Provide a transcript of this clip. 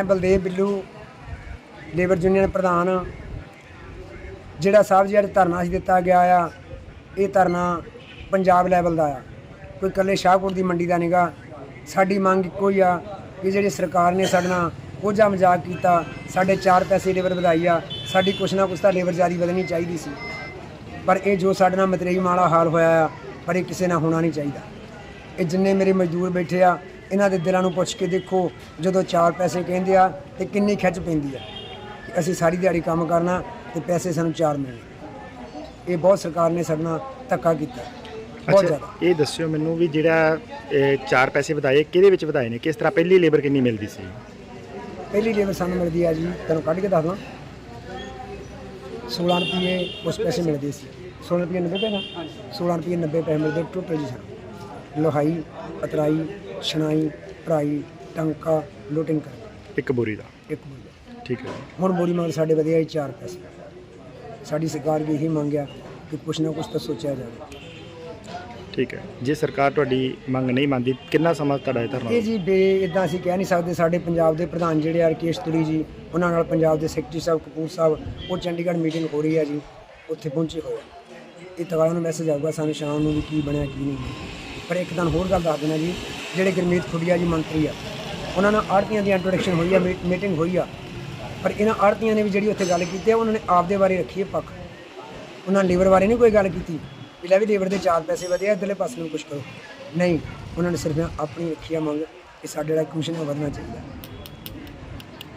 ਮੈਂ Baldev Billu, labour union ਪ੍ਰਧਾਨ, ਜਿਹੜਾ ਸਾਹਿਬ ਜੀ ਅੱਜ ਧਰਨਾ ਸੀ ਦਿੱਤਾ ਗਿਆ ਆ, ਇਹ ਧਰਨਾ ਪੰਜਾਬ ਲੈਵਲ ਦਾ ਆ। ਕੋਈ ਇਕੱਲੇ ਸ਼ਾਹਕੋਟ ਦੀ ਮੰਡੀ ਦਾ ਨਹੀਂਗਾ ਸਾਡੀ ਮੰਗ ਇੱਕੋ ਹੀ ਆ ਕਿ ਜਿਹੜੀ ਸਰਕਾਰ ਨੇ ਸਾਡੇ ਨਾਲ ਕੋਝਾ ਮਜ਼ਾਕ ਕੀਤਾ, ਸਾਡੇ 4 ਪੈਸੇ ਲੇਬਰ ਵਧਾਈ ਆ, ਸਾਡੀ ਕੁਛ ਨਾ ਕੁਛ ਤਾਂ ਲੇਬਰ ਜ਼ਿਆਦਾ ਵਧਣੀ ਚਾਹੀਦੀ ਸੀ। ਪਰ ਇਹ ਜੋ ਸਾਡੇ ਨਾਲ ਮਤਰੇਈ ਮਾੜਾ ਹਾਲ ਹੋਇਆ ਆ, ਪਰ ਇਹ ਕਿਸੇ ਨਾਲ ਹੋਣਾ ਨਹੀਂ ਚਾਹੀਦਾ। ਇਹ ਜਿੰਨੇ ਮੇਰੇ ਮਜ਼ਦੂਰ ਬੈਠੇ ਆ ਇਹਨਾਂ ਦੇ ਦਿਲਾਂ ਨੂੰ ਪੁੱਛ ਕੇ ਦੇਖੋ ਜਦੋਂ ਚਾਰ ਪੈਸੇ ਕਹਿੰਦੇ ਆ ਤੇ ਕਿੰਨੀ ਖਿੱਚ ਪੈਂਦੀ ਆ। ਅਸੀਂ ਸਾਰੀ ਦਿਹਾੜੀ ਕੰਮ ਕਰਨਾ ਤੇ ਪੈਸੇ ਸਾਨੂੰ ਚਾਰ ਮਿਲਣੇ। ਇਹ ਬਹੁਤ ਸਰਕਾਰ ਨੇ ਸਾਡੇ ਨਾਲ ਧੱਕਾ ਕੀਤਾ। ਬਹੁਤ ਜ਼ਿਆਦਾ। ਇਹ ਦੱਸਿਓ ਮੈਨੂੰ ਵੀ ਜਿਹੜਾ ਚਾਰ ਪੈਸੇ ਵਧਾਏ ਕਿਹਦੇ ਵਿੱਚ ਵਧਾਏ ਨੇ? ਕਿਸ ਤਰ੍ਹਾਂ ਪਹਿਲੀ ਲੇਬਰ ਕਿੰਨੀ ਮਿਲਦੀ ਸੀ? ਪਹਿਲੀ ਲੇਬਰ ਸਾਨੂੰ ਮਿਲਦੀ ਆ ਜੀ ਤੁਹਾਨੂੰ ਕੱਢ ਕੇ ਦੱਸ ਦਵਾਂ। 16 ਰੁਪਏ ਉਸ ਪੈਸੇ ਮਿਲਦੇ ਸੀ। 16 ਰੁਪਏ 90 ਪੈਸੇ ਨਾ? 16 ਰੁਪਏ 90 ਪੈਸੇ ਮਿਲਦੇ ਟੋਟਲ ਜੀ ਸਾਨੂੰ। ਲੋਹਾਈ ਅਤਰਾਈ ਛਣਾਈ ਭਰਾਈ ਟੰਕਾ ਲੋਟਿੰਗ ਕਰ ਇੱਕ ਬੋਰੀ ਦਾ? ਇੱਕ ਮੁੰਡਾ ਠੀਕ ਹੈ ਹੁਣ ਬੋਰੀ ਮਗਰ ਸਾਡੇ ਵਧਿਆ ਹੀ 4 ਪੈਸੇ। ਸਾਡੀ ਸਰਕਾਰ ਵੀ ਇਹੀ ਮੰਗਿਆ ਕਿ ਕੁਛ ਨਾ ਕੁਛ ਤਾਂ ਸੋਚਿਆ ਜਾਵੇ। ਠੀਕ ਹੈ। ਜੇ ਸਰਕਾਰ ਤੁਹਾਡੀ ਮੰਗ ਨਹੀਂ ਮੰਨਦੀ ਕਿੰਨਾ ਸਮਾਂ ਤੁਹਾਡਾ ਇਹ ਧਰਨਾ ਇਹ ਜੀ ਬੇ ਇਦਾਂ ਅਸੀਂ ਕਹਿ ਨਹੀਂ ਸਕਦੇ। ਸਾਡੇ ਪੰਜਾਬ ਦੇ ਪ੍ਰਧਾਨ ਜਿਹੜੇ ਆ ਰਕੇਸ਼ ਤੁਰੀ ਜੀ ਉਹਨਾਂ ਨਾਲ ਪੰਜਾਬ ਦੇ ਸੈਕਟਰੀ ਸਾਹਿਬ ਕਪੂਰ ਸਾਹਿਬ ਉਹ ਚੰਡੀਗੜ੍ਹ ਮੀਟਿੰਗ ਹੋ ਰਹੀ ਹੈ ਜੀ। ਉੱਥੇ ਪਹੁੰਚੇ ਹੋਏ ਆ। ਇਹ ਤਵਾਲਾ ਨੂੰ ਮੈਸੇਜ ਆਊਗਾ ਸਾਨੂੰ ਸ਼ਾਮ ਨੂੰ ਵੀ ਕੀ ਬਣਿਆ ਕੀ ਨਹੀਂ ਪਰ ਇੱਕ ਦਿਨ ਹੋਰ ਗੱਲ ਦੱਸ ਦੇਣਾ ਜੀ, ਜਿਹੜੇ ਗੁਰਮੀਤ ਖੁੱਡੀਆ ਜੀ ਮੰਤਰੀ ਆ, ਉਹਨਾਂ ਨਾਲ ਆੜਤੀਆਂ ਦੀ ਇੰਟਰੋਡਕਸ਼ਨ ਹੋਈ ਆ ਮੀਟਿੰਗ ਹੋਈ ਆ। ਪਰ ਇਹਨਾਂ ਆੜਤੀਆਂ ਨੇ ਵੀ ਜਿਹੜੀ ਉੱਥੇ ਗੱਲ ਕੀਤੀ ਆ, ਉਹਨਾਂ ਨੇ ਆਪਦੇ ਬਾਰੇ ਰੱਖੀ ਹੈ ਪੱਖ। ਉਹਨਾਂ ਲੇਬਰ ਬਾਰੇ ਨਹੀਂ ਕੋਈ ਗੱਲ ਕੀਤੀ। ਵੀ ਲੈ ਵੀ ਲੇਬਰ ਦੇ ਚਾਰ ਪੈਸੇ ਵਧੇ ਆ, ਇਧਰਲੇ ਪਾਸੇ ਨੂੰ ਕੁਝ ਕਰੋ। ਨਹੀਂ, ਉਹਨਾਂ ਨੇ ਸਿਰਫ ਆਪਣੀ ਰੱਖੀ ਆ ਮੰਗ ਕਿ ਸਾਡੇ ਜਿਹੜਾ ਕਮਿਸ਼ਨ ਹੈ ਵਧਣਾ ਚਾਹੀਦਾ।